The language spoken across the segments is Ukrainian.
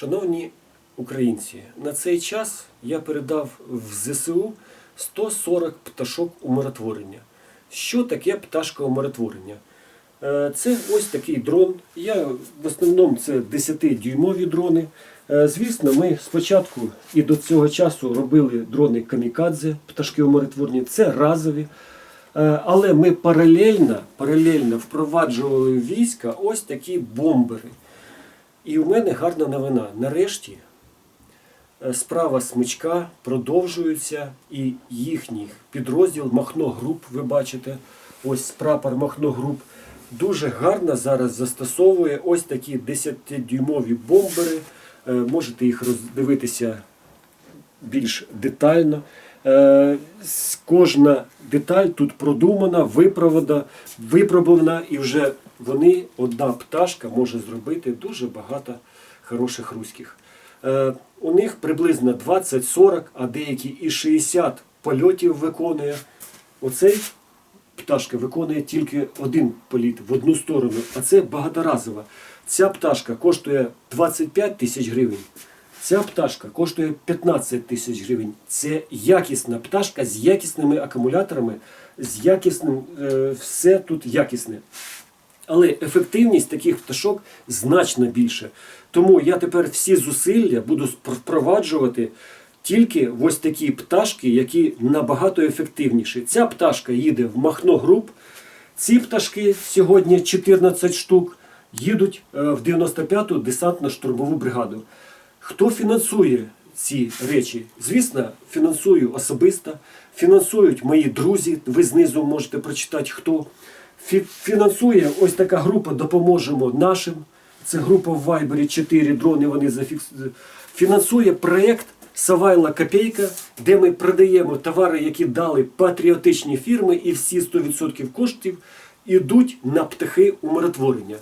Шановні українці, на цей час я передав в ЗСУ 140 пташок умиротворення. Що таке пташка умиротворення? Е, Це ось такий дрон. Я в основному це 10-дюймові дрони. Е, Звісно, ми спочатку і до цього часу робили дрони камікадзе, пташки умиротворення. Це разові. Е, Але ми паралельно, паралельно впроваджували війська ось такі бомбери. І у мене гарна новина. Нарешті е, справа смичка продовжується і їхній підрозділ Махно Груп, ви бачите, ось прапор Махно Груп, дуже гарно зараз застосовує ось такі 10-дюймові бомбери. Е, Можете їх роздивитися більш детально. Е, Кожна деталь тут продумана, виправлена, і вже вони, одна пташка, може зробити дуже багато хороших руських. Е, У них приблизно 20-40, а деякі і 60 польотів виконує. Оцей пташка виконує тільки один політ в одну сторону, а це багаторазова. Ця пташка коштує 25 тисяч гривень. Ця пташка коштує 15 тисяч гривень. Це якісна пташка з якісними акумуляторами, з якісним, е, все тут якісне. Але ефективність таких пташок значно більше. Тому я тепер всі зусилля буду впроваджувати тільки ось такі пташки, які набагато ефективніші. Ця пташка їде в Махно Груп. Ці пташки сьогодні 14 штук їдуть е, в 95-ту десантно-штурмову бригаду. Хто фінансує ці речі? Звісно, фінансую особисто, фінансують мої друзі. Ви знизу можете прочитати хто. Фі- Фінансує ось така група Допоможемо нашим. Це група в Вайбері 4 дрони. Вони зафікс... Фінансує проєкт Савайла Копейка, де ми продаємо товари, які дали патріотичні фірми, і всі 100% коштів йдуть на птахи умиротворення.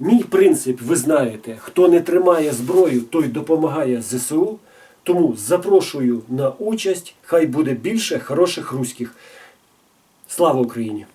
Мій принцип, ви знаєте, хто не тримає зброю, той допомагає ЗСУ. Тому запрошую на участь. Хай буде більше хороших руських. Слава Україні!